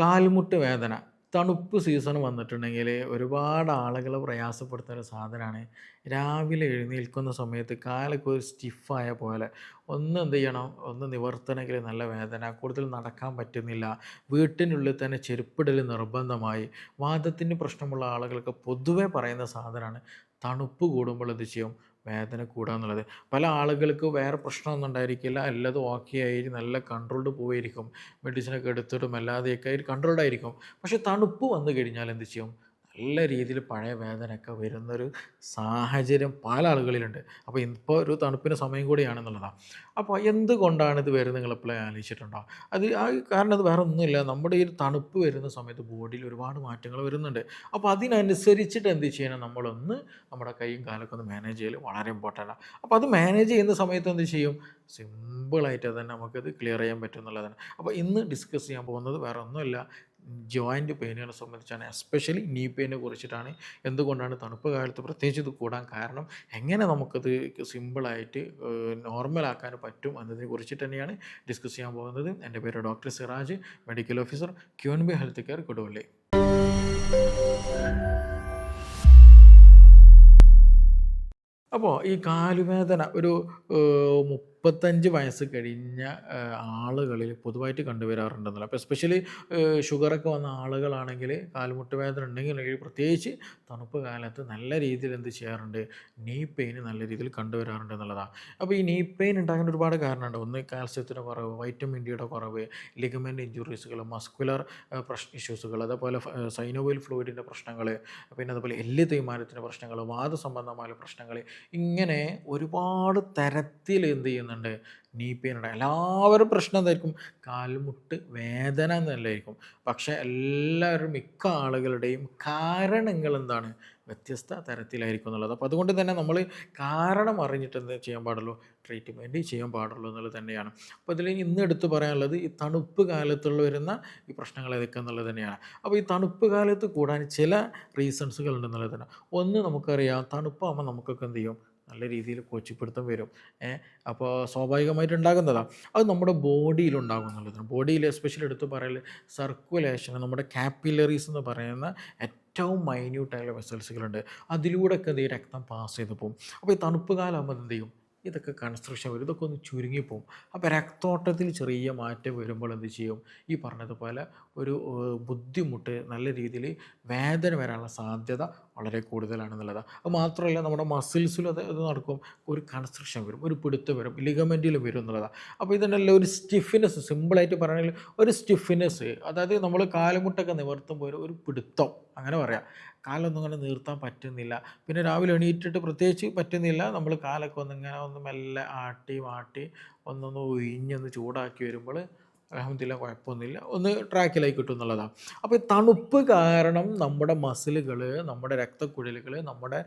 കാൽമുട്ട് വേദന തണുപ്പ് സീസൺ വന്നിട്ടുണ്ടെങ്കിൽ ഒരുപാട് ആളുകളെ പ്രയാസപ്പെടുത്തുന്ന ഒരു സാധനമാണ്. രാവിലെ എഴുന്നേൽക്കുന്ന സമയത്ത് കാലൊക്കെ ഒരു സ്റ്റിഫായ പോലെ ഒന്ന് എന്ത് ചെയ്യണം? ഒന്ന് നിവർത്തണമെങ്കിൽ നല്ല വേദന കൂടുതൽ നടക്കാൻ പറ്റുന്നില്ല വീട്ടിനുള്ളിൽ തന്നെ ചെരുപ്പിടൽ നിർബന്ധമായി. വാദത്തിന് പ്രശ്നമുള്ള ആളുകൾക്ക് പൊതുവേ പറയുന്ന സാധനമാണ് തണുപ്പ് കൂടുമ്പോൾ എന്ത് ചെയ്യും? വേദന കൂടുക എന്നുള്ളത്. പല ആളുകൾക്ക് വേറെ പ്രശ്നമൊന്നും ഉണ്ടായിരിക്കില്ല. എല്ലാതും ഓക്കെ ആയി നല്ല കൺട്രോൾഡ് പോയിരിക്കും മെഡിസിനൊക്കെ എടുത്തിട്ടും അല്ലാതെയൊക്കെ കൺട്രോൾഡ് ആയിരിക്കും. പക്ഷേ തണുപ്പ് വന്നു കഴിഞ്ഞാൽ എന്ത് ചെയ്യും? നല്ല രീതിയിൽ പഴയ വേദനയൊക്കെ വരുന്നൊരു സാഹചര്യം പല ആളുകളിലുണ്ട്. അപ്പോൾ ഇപ്പോൾ ഒരു തണുപ്പിന് സമയം കൂടിയാണെന്നുള്ളതാണ് അപ്പോൾ എന്തുകൊണ്ടാണ് ഇത് വരുന്നത് നിങ്ങൾ എപ്പോഴും ആലോചിച്ചിട്ടുണ്ടോ? അത് ആ കാരണം അത് വേറെ ഒന്നുമില്ല. നമ്മുടെ ഈ തണുപ്പ് വരുന്ന സമയത്ത് ബോഡിയിൽ ഒരുപാട് മാറ്റങ്ങൾ വരുന്നുണ്ട്. അപ്പോൾ അതിനനുസരിച്ചിട്ട് എന്ത് ചെയ്യണം? നമ്മളൊന്ന് നമ്മുടെ കൈയും കാലൊക്കെ ഒന്ന് മാനേജ് ചെയ്യൽ വളരെ ഇമ്പോർട്ടന്റ് ആണ് അപ്പോൾ അത് മാനേജ് ചെയ്യുന്ന സമയത്ത് എന്ത് ചെയ്യും? സിമ്പിളായിട്ട് തന്നെ നമുക്കത് ക്ലിയർ ചെയ്യാൻ പറ്റും എന്നുള്ളതാണ്. അപ്പോൾ ഇന്ന് ഡിസ്കസ് ചെയ്യാൻ പോകുന്നത് വേറെ ഒന്നുമില്ല. ജോയിന്റ് പെയിനുകളെ സംബന്ധിച്ചാണ് എസ്പെഷ്യലി നീ പെയിനെ കുറിച്ചിട്ടാണ്. എന്തുകൊണ്ടാണ് തണുപ്പ് കാലത്ത് പ്രത്യേകിച്ച് ഇത് കൂടാൻ കാരണം? എങ്ങനെ നമുക്കത് സിമ്പിളായിട്ട് നോർമലാക്കാൻ പറ്റും എന്നതിനെ കുറിച്ചിട്ട് തന്നെയാണ് ഡിസ്കസ് ചെയ്യാൻ പോകുന്നത്. എന്റെ പേര് doctor Siraj medical officer queen B health care Koduvally. അപ്പോൾ ഈ കാലുവേദന ഒരു ഏഹ്, മുപ്പത്തഞ്ച് വയസ്സ് കഴിഞ്ഞ ആളുകളിൽ പൊതുവായിട്ട് കണ്ടുവരാറുണ്ടെന്നല്ല. അപ്പോൾ എസ്പെഷ്യലി ഷുഗറൊക്കെ വന്ന ആളുകളാണെങ്കിൽ കാൽമുട്ട് വേദന ഉണ്ടെങ്കിൽ പ്രത്യേകിച്ച് തണുപ്പ് കാലത്ത് നല്ല രീതിയിൽ എന്ത് ചെയ്യാറുണ്ട്? നീ പെയിൻ നല്ല രീതിയിൽ കണ്ടുവരാറുണ്ട് എന്നുള്ളതാണ് അപ്പോൾ ഈ നീ പെയിൻ ഉണ്ടാകാൻ ഒരുപാട് കാരണമുണ്ട്. ഒന്ന് കാൽസ്യത്തിന്റെ കുറവ് വൈറ്റമിൻ ഡിയുടെ കുറവ് ലിഗമെന്റ് ഇഞ്ചുറീസുകൾ മസ്കുലർ പ്രശ്ന ഇഷ്യൂസുകൾ അതേപോലെ സൈനോവൽ ഫ്ലൂയിഡിന്റെ പ്രശ്നങ്ങൾ പിന്നെ അതുപോലെ എല്ല് തേയ്മാനത്തിന്റെ പ്രശ്നങ്ങൾ വാദസംബന്ധമായ പ്രശ്നങ്ങൾ ഇങ്ങനെ ഒരുപാട് തരത്തിൽ എന്ത് ചെയ്യുന്നുണ്ട്. നീ പെയിൻ ഉണ്ട് എല്ലാവരും പ്രശ്നം എന്തായിരിക്കും? കാൽമുട്ട് വേദന എന്നല്ലായിരിക്കും. പക്ഷേ എല്ലാവരും മിക്ക ആളുകളുടെയും കാരണങ്ങൾ എന്താണ്? വ്യത്യസ്ത തരത്തിലായിരിക്കും എന്നുള്ളത്. അപ്പോൾ അതുകൊണ്ട് തന്നെ നമ്മൾ കാരണം അറിഞ്ഞിട്ട് എന്ത് ചെയ്യാൻ പാടുള്ളൂ? ട്രീറ്റ്മെന്റ് ചെയ്യാൻ പാടുള്ളൂ എന്നുള്ളത് തന്നെയാണ്. അപ്പോൾ ഇതിൽ ഇന്ന് എടുത്ത് പറയാനുള്ളത് ഈ തണുപ്പ് കാലത്തുള്ള വരുന്ന ഈ പ്രശ്നങ്ങൾ ഏതൊക്കെ എന്നുള്ളത് തന്നെയാണ്. അപ്പോൾ ഈ തണുപ്പ് കാലത്ത് കൂടാൻ ചില റീസൺസുകൾ ഉണ്ടെന്നുള്ളത് തന്നെ. ഒന്ന് നമുക്കറിയാം തണുപ്പാകുമ്പോൾ നമുക്കൊക്കെ എന്ത് ചെയ്യും? നല്ല രീതിയിൽ കൊച്ചിപ്പിടുത്തം വരും. അപ്പോൾ സ്വാഭാവികമായിട്ട് ഉണ്ടാകുന്നതാണ് അത് നമ്മുടെ ബോഡിയിൽ ഉണ്ടാകും എന്നുള്ളതാണ് ബോഡിയിൽ എസ്പെഷ്യലി എടുത്ത് പറയൽ സർക്കുലേഷൻ നമ്മുടെ കാപ്പിലറീസ് എന്ന് പറയുന്ന ഏറ്റവും മൈന്യൂട്ടായുള്ള വെസൽസുകളുണ്ട് അതിലൂടെയൊക്കെ എന്ത് രക്തം പാസ് ചെയ്ത് പോകും അപ്പോൾ ഈ തണുപ്പ് കാലമാകുമ്പോൾ എന്ത് ചെയ്യും? ഇതൊക്കെ കൺസ്ട്രക്ഷൻ വരും ഇതൊക്കെ ഒന്ന് ചുരുങ്ങിപ്പോവും അപ്പോൾ രക്തോട്ടത്തിൽ ചെറിയ മാറ്റം വരുമ്പോൾ എന്ത് ചെയ്യും? ഈ പറഞ്ഞതുപോലെ ഒരു ബുദ്ധിമുട്ട് നല്ല രീതിയിൽ വേദന വരാനുള്ള സാധ്യത വളരെ കൂടുതലാണെന്നുള്ളത്. അത് മാത്രമല്ല നമ്മുടെ മസിൽസിലും അത് ഇത് നടക്കും. ഒരു കൺസ്ട്രക്ഷൻ വരും ഒരു പിടുത്തം വരും ലിഗമെന്റിൽ വരും എന്നുള്ളതാണ് അപ്പോൾ ഇതിനെല്ലാം ഒരു സ്റ്റിഫിനെസ് സിമ്പിളായിട്ട് പറയുകയാണെങ്കിൽ ഒരു സ്റ്റിഫിനെസ് അതായത് നമ്മൾ കാലുമുട്ടൊക്കെ നിവർത്തുമ്പോൾ ഒരു പിടുത്തം അങ്ങനെ പറയാം. കാലൊന്നും അങ്ങനെ നീർത്താൻ പറ്റുന്നില്ല. പിന്നെ രാവിലെ എണീറ്റിട്ട് പ്രത്യേകിച്ച് പറ്റുന്നില്ല. നമ്മൾ കാലൊക്കെ ഒന്നിങ്ങനെ ഒന്ന് മെല്ലെ ആട്ടി മാട്ടി ഒന്നൊന്ന് ഒഴിഞ്ഞൊന്ന് ചൂടാക്കി വരുമ്പോൾ അലഹമില്ല കുഴപ്പമൊന്നുമില്ല. ഒന്ന് ട്രാക്കിലായി കിട്ടും എന്നുള്ളതാണ് അപ്പോൾ ഈ തണുപ്പ് കാരണം നമ്മുടെ മസിലുകൾ നമ്മുടെ രക്തക്കുഴലുകൾ നമ്മുടെ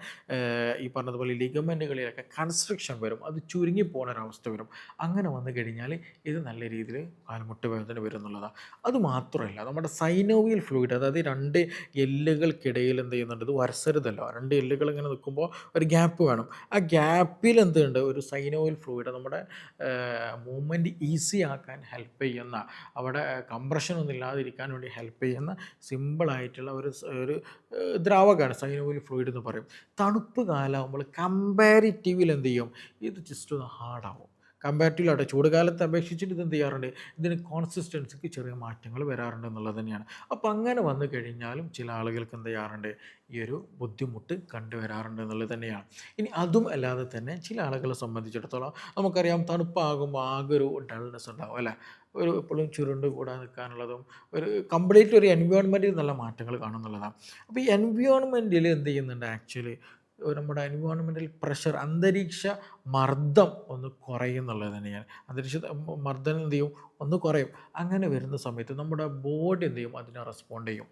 ഈ പറഞ്ഞതുപോലെ ലിഗമെന്റുകളിലൊക്കെ കൺസ്ട്രക്ഷൻ വരും. അത് ചുരുങ്ങി പോകുന്ന ഒരവസ്ഥ വരും. അങ്ങനെ വന്നു കഴിഞ്ഞാൽ ഇത് നല്ല രീതിയിൽ കാൽമുട്ട് വേദന വരും എന്നുള്ളതാണ് അത് മാത്രമല്ല നമ്മുടെ സൈനോവിയൽ ഫ്ലൂയിഡ് അതായത് രണ്ട് എല്ലുകൾക്കിടയിൽ എന്ത് ചെയ്യുന്നുണ്ട്? ഇത് വരസരുതല്ലോ. രണ്ട് എല്ലുകൾ ഇങ്ങനെ നിൽക്കുമ്പോൾ ഒരു ഗ്യാപ്പ് വേണം. ആ ഗ്യാപ്പിൽ എന്തുണ്ട്? ഒരു സൈനോവിയൽ ഫ്ലൂയിഡ് നമ്മുടെ മൂവ്മെന്റ് ഈസി ആക്കാൻ ഹെൽപ്പ് ചെയ്യുന്ന അവിടെ കംപ്രഷൻ ഒന്നും ഇല്ലാതിരിക്കാൻ വേണ്ടി ഹെൽപ്പ് ചെയ്യുന്ന സിമ്പിളായിട്ടുള്ള ഒരു ഒരു ദ്രാവകമാണ് സൈനോവിയൽ ഫ്ലൂയിഡ് എന്ന് പറയും. തണുപ്പ് കാലമാകുമ്പോൾ കമ്പാരിറ്റീവിൽ എന്ത് ചെയ്യും? ഇത് ജസ്റ്റ് ഒന്ന് ഹാർഡാവും കമ്പാരിറ്റീവ് ചൂട് കാലത്ത് അപേക്ഷിച്ചിട്ട് ഇത് എന്ത് ചെയ്യാറുണ്ട്? ഇതിന് കോൺസിസ്റ്റൻസിക്ക് ചെറിയ മാറ്റങ്ങൾ വരാറുണ്ട് എന്നുള്ളത് തന്നെയാണ്. അപ്പോൾ അങ്ങനെ വന്നു കഴിഞ്ഞാലും ചില ആളുകൾക്ക് എന്ത് ചെയ്യാറുണ്ട്? ഈ ഒരു ബുദ്ധിമുട്ട് കണ്ടുവരാറുണ്ട് എന്നുള്ളത് തന്നെയാണ്. ഇനി അതും അല്ലാതെ തന്നെ ചില ആളുകളെ സംബന്ധിച്ചിടത്തോളം നമുക്കറിയാം തണുപ്പാകുമ്പോൾ ആകെ ഒരു ഡൾനെസ് ഉണ്ടാവും അല്ലേ? ഒരു എപ്പോഴും ചുരുണ്ട് കൂടാൻ നിൽക്കാനുള്ളതും ഒരു കംപ്ലീറ്റ് ഒരു എൻവയോൺമെന്റിൽ നല്ല മാറ്റങ്ങൾ കാണുന്നുള്ളതാണ്. അപ്പോൾ ഈ എൻവയോൺമെന്റിൽ എന്ത് ചെയ്യുന്നുണ്ട് ആക്ച്വലി നമ്മുടെ എൻവയോൺമെന്റൽ പ്രഷർ അന്തരീക്ഷ മർദ്ദം ഒന്ന് കുറയുന്നുള്ളത് തന്നെയാണ്. അന്തരീക്ഷ മർദ്ദം എന്ത് ചെയ്യും? ഒന്ന് കുറയും. അങ്ങനെ വരുന്ന സമയത്ത് നമ്മുടെ ബോഡി എന്ത് ചെയ്യും? അതിനെ റെസ്പോണ്ട് ചെയ്യും.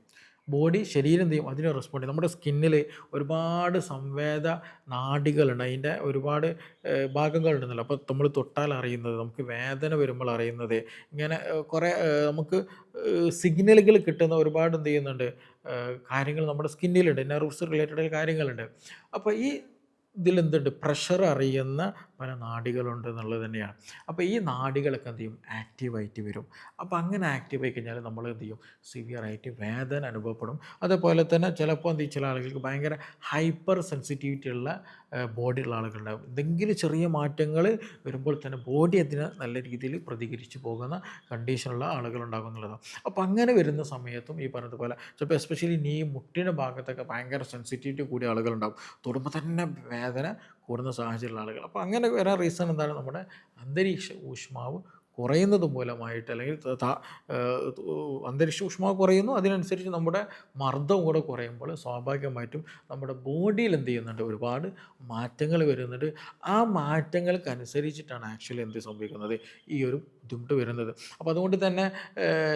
ബോഡി ശരീരം എന്ത് ചെയ്യും? അതിന് റെസ്പോണ്ട് ചെയ്യും. നമ്മുടെ സ്കിന്നിൽ ഒരുപാട് സംവേദ നാടികളുണ്ട്. അതിന്റെ ഒരുപാട് ഭാഗങ്ങളുണ്ടെന്നല്ലോ അപ്പോൾ നമ്മൾ തൊട്ടാൽ അറിയുന്നത് നമുക്ക് വേദന വരുമ്പോൾ അറിയുന്നത് ഇങ്ങനെ കുറേ നമുക്ക് സിഗ്നലുകൾ കിട്ടുന്ന ഒരുപാട് എന്ത് ചെയ്യുന്നുണ്ട്? കാര്യങ്ങൾ നമ്മുടെ സ്കിന്നിലുണ്ട് നെർവ്സ് റിലേറ്റഡ് കാര്യങ്ങളുണ്ട്. അപ്പോൾ ഈ ഇതിലെന്തുണ്ട് പ്രഷർ അറിയുന്ന പല നാടികളുണ്ട് എന്നുള്ളത് തന്നെയാണ്. അപ്പോൾ ഈ നാടികളൊക്കെ എന്ത് ചെയ്യും? ആക്റ്റീവായിട്ട് വരും. അപ്പോൾ അങ്ങനെ ആക്റ്റീവായി കഴിഞ്ഞാൽ നമ്മൾ എന്ത് ചെയ്യും? സിവിയറായിട്ട് വേദന അനുഭവപ്പെടും. അതേപോലെ തന്നെ ചിലപ്പോൾ എന്ത് ചില ആളുകൾക്ക് ഭയങ്കര ഹൈപ്പർ സെൻസിറ്റിവിറ്റി ഉള്ള ബോഡിയുള്ള ആളുകളുണ്ടാകും. എന്തെങ്കിലും ചെറിയ മാറ്റങ്ങൾ വരുമ്പോൾ തന്നെ ബോഡി അതിന് നല്ല രീതിയിൽ പ്രതികരിച്ച് പോകുന്ന കണ്ടീഷനുള്ള ആളുകളുണ്ടാകും എന്നുള്ളതാണ്. അപ്പോൾ അങ്ങനെ വരുന്ന സമയത്തും ഈ പറഞ്ഞതുപോലെ ചിലപ്പോൾ എസ്പെഷ്യലി നീ മുട്ടിന്റെ ഭാഗത്തൊക്കെ ഭയങ്കര സെൻസിറ്റിവിറ്റി കൂടിയ ആളുകളുണ്ടാകും. തൊടുമ്പോൾ തന്നെ വേദന കൂടുന്ന സാഹചര്യമുള്ള ആളുകൾ. അപ്പോൾ അങ്ങനെ വരാൻ റീസൺ എന്താണ്? നമ്മുടെ അന്തരീക്ഷ ഊഷ്മാവ് കുറയുന്നത് മൂലമായിട്ട് അല്ലെങ്കിൽ അന്തരീക്ഷ ഊഷ്മാവ് കുറയുന്നു. അതിനനുസരിച്ച് നമ്മുടെ മർദ്ദവും കൂടെ കുറയുമ്പോൾ സ്വാഭാവികമായിട്ടും നമ്മുടെ ബോഡിയിൽ എന്ത് ചെയ്യുന്നുണ്ട്? ഒരുപാട് മാറ്റങ്ങൾ വരുന്നുണ്ട്. ആ മാറ്റങ്ങൾക്കനുസരിച്ചിട്ടാണ് ആക്ച്വലി എന്ത് സംഭവിക്കുന്നത്? ഈ ഒരു ബുദ്ധിമുട്ട് വരുന്നത്. അപ്പോൾ അതുകൊണ്ട് തന്നെ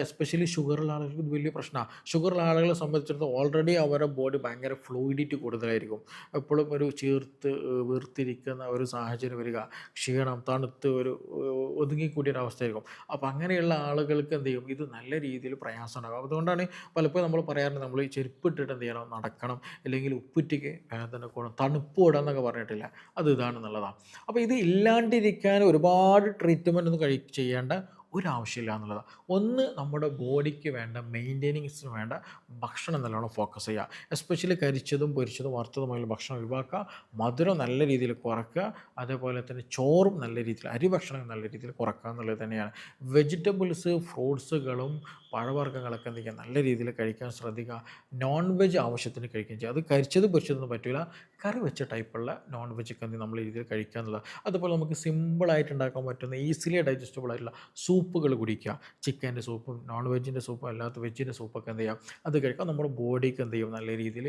എസ്പെഷ്യലി ഷുഗറുള്ള ആളുകൾക്ക് ഇത് വലിയ പ്രശ്നമാണ് ഷുഗറുള്ള ആളുകളെ സംബന്ധിച്ചിടത്തോളം ഓൾറെഡി അവരുടെ ബോഡി ഭയങ്കര ഫ്ലൂയിഡിറ്റി കൂടുതലായിരിക്കും. എപ്പോഴും ഒരു ചേർത്ത് വീർത്തിരിക്കുന്ന ഒരു സാഹചര്യം വരിക. ക്ഷീണം തണുത്ത് ഒരു ഒതുങ്ങിക്കൂടിയ ഒരു അവസ്ഥയായിരിക്കും. അപ്പോൾ അങ്ങനെയുള്ള ആളുകൾക്ക് എന്ത് ചെയ്യും? ഇത് നല്ല രീതിയിൽ പ്രയാസം ഉണ്ടാകും അതുകൊണ്ടാണ് പലപ്പോഴും നമ്മൾ പറയാറുണ്ട് നമ്മൾ ഈ ചെരുപ്പ് ഇട്ടിട്ട് എന്ത് ചെയ്യണം? നടക്കണം. അല്ലെങ്കിൽ ഉപ്പുറ്റിക്ക് വേദന കൂടണം തണുപ്പ് കൂടാം എന്നൊക്കെ പറഞ്ഞിട്ടില്ല. അത് ഇതാണെന്നുള്ളതാണ് അപ്പോൾ ഇത് ഇല്ലാണ്ടിരിക്കാൻ ഒരുപാട് ട്രീറ്റ്മെന്റ് ഒന്നും കഴി ചെയ്യേണ്ട ഒരാവശ്യമില്ല എന്നുള്ളത്. ഒന്ന് നമ്മുടെ ബോഡിക്ക് വേണ്ട മെയിന്റെയിനിങ്സിന് വേണ്ട ഭക്ഷണം നല്ലോണം ഫോക്കസ് ചെയ്യുക. എസ്പെഷ്യലി കരിച്ചതും പൊരിച്ചതും വറുത്തതുമായുള്ള ഭക്ഷണം ഒഴിവാക്കുക. മധുരം നല്ല രീതിയിൽ കുറയ്ക്കുക അതേപോലെ തന്നെ ചോറും നല്ല രീതിയിൽ അരി ഭക്ഷണം നല്ല രീതിയിൽ കുറയ്ക്കുക എന്നുള്ളത് തന്നെയാണ്. വെജിറ്റബിൾസ് ഫ്രൂട്ട്സുകളും പഴവർഗങ്ങളൊക്കെ എന്ത് ചെയ്യുക? നല്ല രീതിയിൽ കഴിക്കാൻ ശ്രദ്ധിക്കുക. നോൺ വെജ് ആവശ്യത്തിന് കഴിക്കുകയും ചെയ്യുക. അത് കരിച്ചത് പൊരിച്ചതൊന്നും പറ്റില്ല കറി വെച്ച ടൈപ്പുള്ള നോൺ വെജ് ഒക്കെ നമ്മൾ രീതിയിൽ കഴിക്കുക എന്നുള്ളത് അതുപോലെ നമുക്ക് സിമ്പിളായിട്ട് ഉണ്ടാക്കാൻ പറ്റുന്ന ഈസിലി ഡൈജസ്റ്റബിൾ ആയിട്ടുള്ള സൂപ്പുകൾ കുടിക്കുക. ചിക്കന്റെ സൂപ്പും നോൺ വെജിന്റെ സൂപ്പും അല്ലാത്ത വെജിന്റെ സൂപ്പൊക്കെ എന്ത് ചെയ്യാം അത് കഴിക്കാം നമ്മുടെ ബോഡിക്ക് എന്ത് ചെയ്യും? നല്ല രീതിയിൽ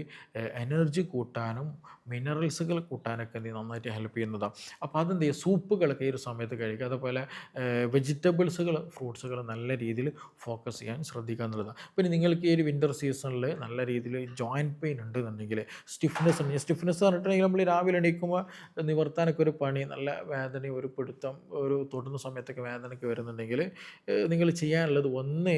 എനർജി കൂട്ടാനും മിനറൽസുകൾ കൂട്ടാനൊക്കെ എന്ത് ചെയ്യും? നന്നായിട്ട് ഹെൽപ്പ് ചെയ്യുന്നതാണ്. അപ്പോൾ അതെന്ത് ചെയ്യുക? സൂപ്പുകളൊക്കെ ഈ ഒരു സമയത്ത് കഴിക്കുക. അതുപോലെ വെജിറ്റബിൾസുകൾ ഫ്രൂട്ട്സുകൾ നല്ല രീതിയിൽ ഫോക്കസ് ചെയ്യാൻ ശ്രദ്ധിക്കുക എന്നുള്ളതാണ്. പിന്നെ നിങ്ങൾക്ക് ഈ ഒരു വിന്റർ സീസണിൽ നല്ല രീതിയിൽ ജോയിന്റ് പെയിൻ ഉണ്ട് ഉണ്ടെന്നുണ്ടെങ്കിൽ സ്റ്റിഫ്നെസ് ഉണ്ട് സ്റ്റിഫ്നെസ് പറഞ്ഞിട്ടുണ്ടെങ്കിൽ നമ്മൾ രാവിലെ എണീക്കുമ്പോൾ നിവർത്താനൊക്കെ ഒരു പണി നല്ല വേദന ഒരു പിടുത്തം ഒരു തൊടുന്ന സമയത്തൊക്കെ വേദനയൊക്കെ വരുന്നുണ്ടെങ്കിൽ നിങ്ങൾ ചെയ്യാനുള്ളത് ഒന്ന്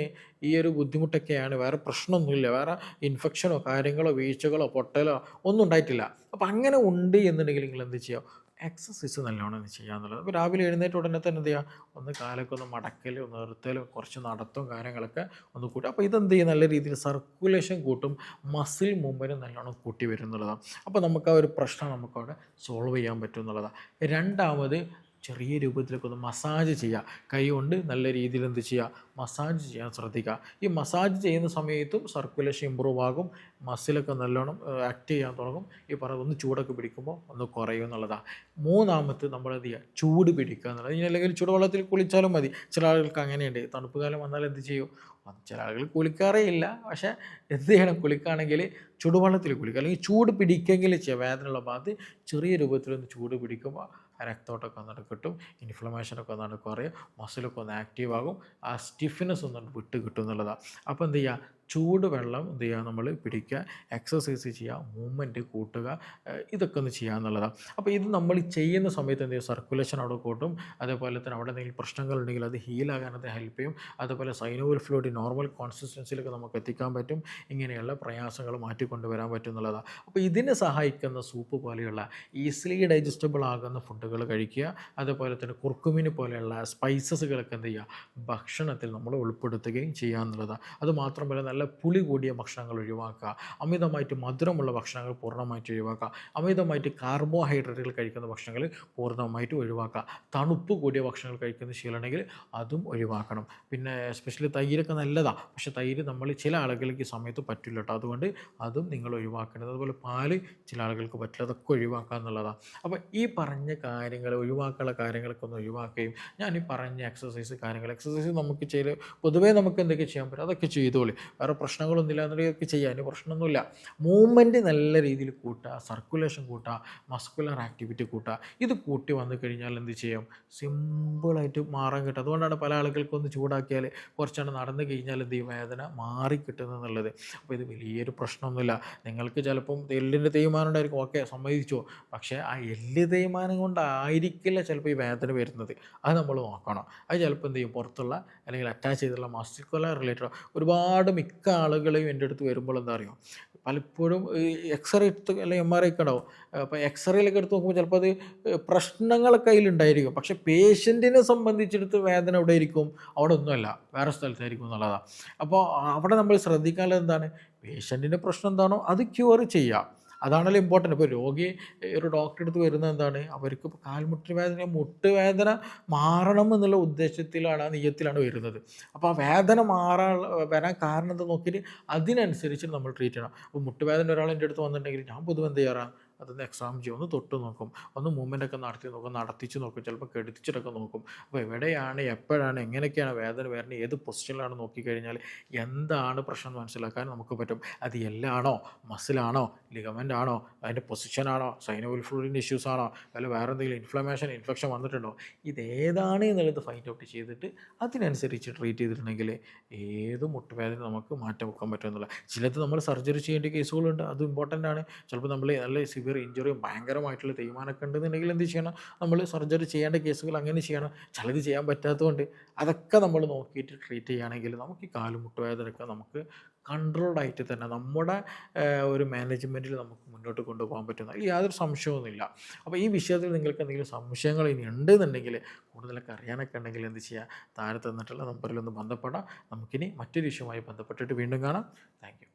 ഈ ഒരു ബുദ്ധിമുട്ടൊക്കെയാണ്. വേറെ പ്രശ്നമൊന്നുമില്ല. വേറെ ഇൻഫെക്ഷനോ കാര്യങ്ങളോ വീഴ്ചകളോ പൊട്ടലോ ഒന്നും ഉണ്ടായിട്ടില്ല. അപ്പോൾ അങ്ങനെ ഉണ്ട് എന്നുണ്ടെങ്കിൽ നിങ്ങൾ എന്ത് ചെയ്യുക? എക്സസൈസ് നല്ലോണം ചെയ്യാന്നുള്ളത് അപ്പോൾ രാവിലെ എഴുന്നേറ്റ് ഉടനെ തന്നെ എന്ത് ചെയ്യുക ഒന്ന് കാലൊക്കെ ഒന്ന് മടക്കൽ ഒന്ന് നിർത്തൽ കുറച്ച് നടത്തും കാര്യങ്ങളൊക്കെ ഒന്ന് കൂട്ടും. അപ്പോൾ ഇതെന്ത് ചെയ്യും? നല്ല രീതിയിൽ സർക്കുലേഷൻ കൂട്ടും മസിൽ മൂവ്മെന്റ് നല്ലോണം കൂട്ടി വരും എന്നുള്ളതാണ്. അപ്പോൾ നമുക്ക് ആ ഒരു പ്രശ്നം നമുക്കവിടെ സോൾവ് ചെയ്യാൻ പറ്റും എന്നുള്ളതാണ്. രണ്ടാമത് ചെറിയ രൂപത്തിലൊക്കെ ഒന്ന് മസാജ് ചെയ്യുക കൈകൊണ്ട് നല്ല രീതിയിൽ എന്ത് ചെയ്യുക മസാജ് ചെയ്യാൻ ശ്രദ്ധിക്കുക ഈ മസാജ് ചെയ്യുന്ന സമയത്തും സർക്കുലേഷൻ ഇമ്പ്രൂവ് ആകും. മസിലൊക്കെ നല്ലോണം ആക്ട് ചെയ്യാൻ തുടങ്ങും. ഈ പറഞ്ഞ ഒന്ന് ചൂടൊക്കെ പിടിക്കുമ്പോൾ ഒന്ന് കുറയും എന്നുള്ളതാണ്. മൂന്നാമത്തെ നമ്മൾ എന്ത് ചെയ്യുക ചൂട് പിടിക്കുക എന്നുള്ളത്. ഇനി അല്ലെങ്കിൽ ചൂടുവെള്ളത്തിൽ കുളിച്ചാലും മതി. ചില ആളുകൾക്ക് അങ്ങനെയുണ്ട്. തണുപ്പ് കാലം വന്നാൽ എന്ത് ചെയ്യും? ചില ആളുകൾ കുളിക്കാറേ ഇല്ല പക്ഷേ എന്ത് ചെയ്യണം? കുളിക്കുകയാണെങ്കിൽ ചൂടുവെള്ളത്തിൽ കുളിക്കുക. അല്ലെങ്കിൽ ചൂട് പിടിക്കെങ്കിൽ വേദനയുള്ള ഭാഗത്ത് ചെറിയ രൂപത്തിലൊന്ന് ചൂട് പിടിക്കുമ്പോൾ രക്തോട്ടമൊക്കെ ഒന്നുകൊണ്ട് കിട്ടും. ഇൻഫ്ലമേഷനൊക്കെ ഒന്നുകൊണ്ട് കുറയും. മസിലൊക്കെ ഒന്ന് ആക്റ്റീവ് ആകും ആ സ്റ്റിഫ്നെസ് ഒന്നും വിട്ട് കിട്ടും എന്നുള്ളതാണ്. അപ്പോൾ എന്ത് ചെയ്യുക? ചൂട് വെള്ളം എന്ത് ചെയ്യുക നമ്മൾ പിടിക്കുക എക്സസൈസ് ചെയ്യുക മൂവ്മെന്റ് കൂട്ടുക ഇതൊക്കെ ഒന്ന് ചെയ്യുക എന്നുള്ളതാണ്. അപ്പോൾ ഇത് നമ്മൾ ചെയ്യുന്ന സമയത്ത് എന്ത് ചെയ്യും? സർക്കുലേഷൻ അവിടെ കൂട്ടും. അതേപോലെ തന്നെ അവിടെ എന്തെങ്കിലും പ്രശ്നങ്ങളുണ്ടെങ്കിൽ അത് ഹീലാകാൻ അത് ഹെൽപ്പ് ചെയ്യും. അതുപോലെ സൈനോവൽ ഫ്ലൂയിഡ് നോർമൽ കോൺസിസ്റ്റൻസിയിലൊക്കെ നമുക്ക് എത്തിക്കാൻ പറ്റും. ഇങ്ങനെയുള്ള പ്രയാസങ്ങൾ മാറ്റിക്കൊണ്ടുവരാൻ പറ്റും എന്നുള്ളതാണ്. അപ്പോൾ ഇതിനെ സഹായിക്കുന്ന സൂപ്പ് പോലെയുള്ള ഈസിലി ഡൈജസ്റ്റബിൾ ആകുന്ന ഫുഡുകൾ കഴിക്കുക. അതേപോലെ തന്നെ കുർക്കുമിന് പോലെയുള്ള സ്പൈസസുകളൊക്കെ എന്ത് ചെയ്യുക? ഭക്ഷണത്തിൽ നമ്മൾ ഉൾപ്പെടുത്തുകയും ചെയ്യുക എന്നുള്ളതാണ്. അതുമാത്രമല്ല നല്ല പുളി കൂടിയ ഭക്ഷണങ്ങൾ ഒഴിവാക്കുക. അമിതമായിട്ട് മധുരമുള്ള ഭക്ഷണങ്ങൾ പൂർണമായിട്ട് ഒഴിവാക്കുക. അമിതമായിട്ട് കാർബോഹൈഡ്രേറ്റുകൾ കഴിക്കുന്ന ഭക്ഷണങ്ങൾ പൂർണമായിട്ട് ഒഴിവാക്കുക. തണുപ്പ് കൂടിയ ഭക്ഷണങ്ങൾ കഴിക്കുന്ന ശീലമുണ്ടെങ്കിൽ അതും ഒഴിവാക്കണം. പിന്നെ എസ്പെഷ്യലി തൈരൊക്കെ നല്ലതാണ് പക്ഷേ തൈര് നമ്മൾ ചില ആളുകൾക്ക് സമയത്ത് പറ്റില്ല കേട്ടോ. അതുകൊണ്ട് അതും നിങ്ങൾ ഒഴിവാക്കേണ്ടത്. അതുപോലെ പാൽ ചില ആളുകൾക്ക് പറ്റില്ല. അതൊക്കെ ഒഴിവാക്കുക എന്നുള്ളതാണ് അപ്പോൾ ഈ പറഞ്ഞ കാര്യങ്ങൾ ഒഴിവാക്കാനുള്ള കാര്യങ്ങളൊക്കെ ഒന്ന് ഒഴിവാക്കുകയും ഞാൻ ഈ പറഞ്ഞ എക്സസൈസ് കാര്യങ്ങൾ എക്സസൈസ് നമുക്ക് ചെയ്ത് പൊതുവേ നമുക്ക് എന്തൊക്കെ ചെയ്യാൻ പറ്റും? അതൊക്കെ ചെയ്തോളി. വേറെ പ്രശ്നങ്ങളൊന്നുമില്ല എന്നുള്ളതൊക്കെ ചെയ്യാൻ പ്രശ്നമൊന്നുമില്ല. മൂവ്മെന്റ് നല്ല രീതിയിൽ കൂട്ടുക സർക്കുലേഷൻ കൂട്ടുക മസ്കുലർ ആക്ടിവിറ്റി കൂട്ടുക. ഇത് കൂട്ടി വന്നു കഴിഞ്ഞാൽ എന്ത് ചെയ്യും? സിമ്പിളായിട്ട് മാറാൻ കിട്ടും. അതുകൊണ്ടാണ് പല ആളുകൾക്കും ഒന്ന് ചൂടാക്കിയാൽ കുറച്ചാണ് നടന്നു കഴിഞ്ഞാൽ എന്ത് ചെയ്യും? വേദന മാറി എന്നുള്ളത്. അപ്പോൾ ഇത് വലിയൊരു പ്രശ്നമൊന്നുമില്ല. നിങ്ങൾക്ക് ചിലപ്പം എല്ലിന്റെ തേയ്മാനം ഉണ്ടായിരിക്കും. ഓക്കെ സമ്മതിച്ചോ. പക്ഷേ ആ എല്ല് തേയ്മാനം കൊണ്ടായിരിക്കില്ല ചിലപ്പോൾ ഈ വേദന വരുന്നത്. അത് നമ്മൾ നോക്കണം. അത് ചിലപ്പോൾ എന്ത് ചെയ്യും? പുറത്തുള്ള അല്ലെങ്കിൽ അറ്റാച്ച് ചെയ്തുള്ള മസ്കുലർ റിലേറ്റഡ് ഒരുപാട് മിക്ക മിക്ക ആളുകളെയും എന്റെ അടുത്ത് വരുമ്പോൾ എന്താ അറിയോ? പലപ്പോഴും ഈ എക്സ്റേ എടുത്ത് അല്ലെങ്കിൽ എം ആർ ഐ ഒക്കെ ഉണ്ടാവും. അപ്പോൾ എക്സ്റേയിലൊക്കെ എടുത്ത് നോക്കുമ്പോൾ ചിലപ്പോൾ അത് പ്രശ്നങ്ങളൊക്കെ കയ്യിലുണ്ടായിരിക്കും. പക്ഷെ പേഷ്യന്റിനെ സംബന്ധിച്ചിടത്ത് വേദന എവിടെ ആയിരിക്കും? അവിടെ ഒന്നുമല്ല വേറെ സ്ഥലത്തായിരിക്കും എന്നുള്ളതാണ് അപ്പോൾ അവിടെ നമ്മൾ ശ്രദ്ധിക്കാനുള്ളത് എന്താണ്? പേഷ്യന്റിന്റെ പ്രശ്നം എന്താണോ അത് ക്യൂർ ചെയ്യുക അതാണല്ലോ ഇമ്പോർട്ടന്റ് ഇപ്പോൾ രോഗി ഒരു ഡോക്ടറെ അടുത്ത് വരുന്നത് എന്താണ്? അവർക്ക് ഇപ്പോൾ കാൽമുട്ട് വേദന മുട്ട് വേദന മാറണം എന്നുള്ള ഉദ്ദേശത്തിലാണ് ആ നീയത്തിലാണ് വരുന്നത്. അപ്പോൾ ആ വേദന മാറാൻ വരാൻ കാരണം എന്താ നോക്കിയിട്ട് അതിനനുസരിച്ച് നമ്മൾ ട്രീറ്റ് ചെയ്യണം. അപ്പോൾ മുട്ടുവേദന ഒരാൾ എന്റെ അടുത്ത് വന്നിട്ടുണ്ടെങ്കിൽ ഞാൻ പൊതുവെ എന്ത് ചെയ്യാറാണ് അതൊന്ന് എക്സാം ചെയ്യും. ഒന്ന് തൊട്ട് നോക്കും. ഒന്ന് മൂവ്മെന്റ് ഒക്കെ നടത്തി നോക്കും. നടത്തിച്ച് നോക്കും. ചിലപ്പോൾ കെടുത്തിച്ചിട്ടൊക്കെ നോക്കും. അപ്പോൾ എവിടെയാണ് എപ്പോഴാണ് എങ്ങനെയൊക്കെയാണ് വേദന വരുന്നത് ഏത് പൊസിഷനിലാണ് നോക്കിക്കഴിഞ്ഞാൽ എന്താണ് പ്രശ്നം മനസ്സിലാക്കാൻ നമുക്ക് പറ്റും. അത് എല്ലാണോ? മസിലാണോ ലിഗമെന്റ് ആണോ? അതിന്റെ പൊസിഷനാണോ സൈനോവിൽ ഫ്ലൂഡിന്റെ ഇഷ്യൂസ് ആണോ? അല്ല വേറെ എന്തെങ്കിലും ഇൻഫ്ലമേഷൻ ഇൻഫെക്ഷൻ വന്നിട്ടുണ്ടോ? ഇതേതാണ് എന്നുള്ളത് ഫൈൻഡ് ഔട്ട് ചെയ്തിട്ട് അതിനനുസരിച്ച് ട്രീറ്റ് ചെയ്തിട്ടുണ്ടെങ്കിൽ ഏത് മുട്ടുവേദന നമുക്ക് മാറ്റം വെക്കാൻ പറ്റുമെന്നുള്ള ചിലത് നമ്മൾ സർജറി ചെയ്യേണ്ട കേസുകളുണ്ട് അത് ഇമ്പോർട്ടന്റ് ആണ്. ചിലപ്പോൾ നമ്മൾ നല്ല സിവിയർ ഇഞ്ചുറിയും ഭയങ്കരമായിട്ടുള്ള തേയ്മാനമൊക്കെ ഉണ്ടെന്നുണ്ടെങ്കിൽ എന്ത് ചെയ്യണം? നമ്മൾ സർജറി ചെയ്യേണ്ട കേസുകൾ അങ്ങനെ ചെയ്യണം. ചിലത് ചെയ്യാൻ പറ്റാത്തതുകൊണ്ട് അതൊക്കെ നമ്മൾ നോക്കിയിട്ട് ട്രീറ്റ് ചെയ്യുകയാണെങ്കിൽ നമുക്ക് ഈ കാലുമുട്ടുവേദനയൊക്കെ നമുക്ക് കൺട്രോൾഡ് ആയിട്ട് തന്നെ നമ്മുടെ ഒരു മാനേജ്മെന്റിൽ നമുക്ക് മുന്നോട്ട് കൊണ്ടുപോകാൻ പറ്റുന്ന അതിൽ യാതൊരു സംശയമൊന്നുമില്ല. അപ്പോൾ ഈ വിഷയത്തിൽ നിങ്ങൾക്ക് എന്തെങ്കിലും സംശയങ്ങൾ ഇനി ഉണ്ട് എന്നുണ്ടെങ്കിൽ കൂടുതലൊക്കെ അറിയാനൊക്കെ ഉണ്ടെങ്കിൽ എന്ത് ചെയ്യുക? താഴെ തന്നിട്ടുള്ള നമ്പറിൽ ഒന്ന് ബന്ധപ്പെടാം. നമുക്കിനി മറ്റൊരു വിഷയവുമായി ബന്ധപ്പെട്ടിട്ട് വീണ്ടും കാണാം. താങ്ക്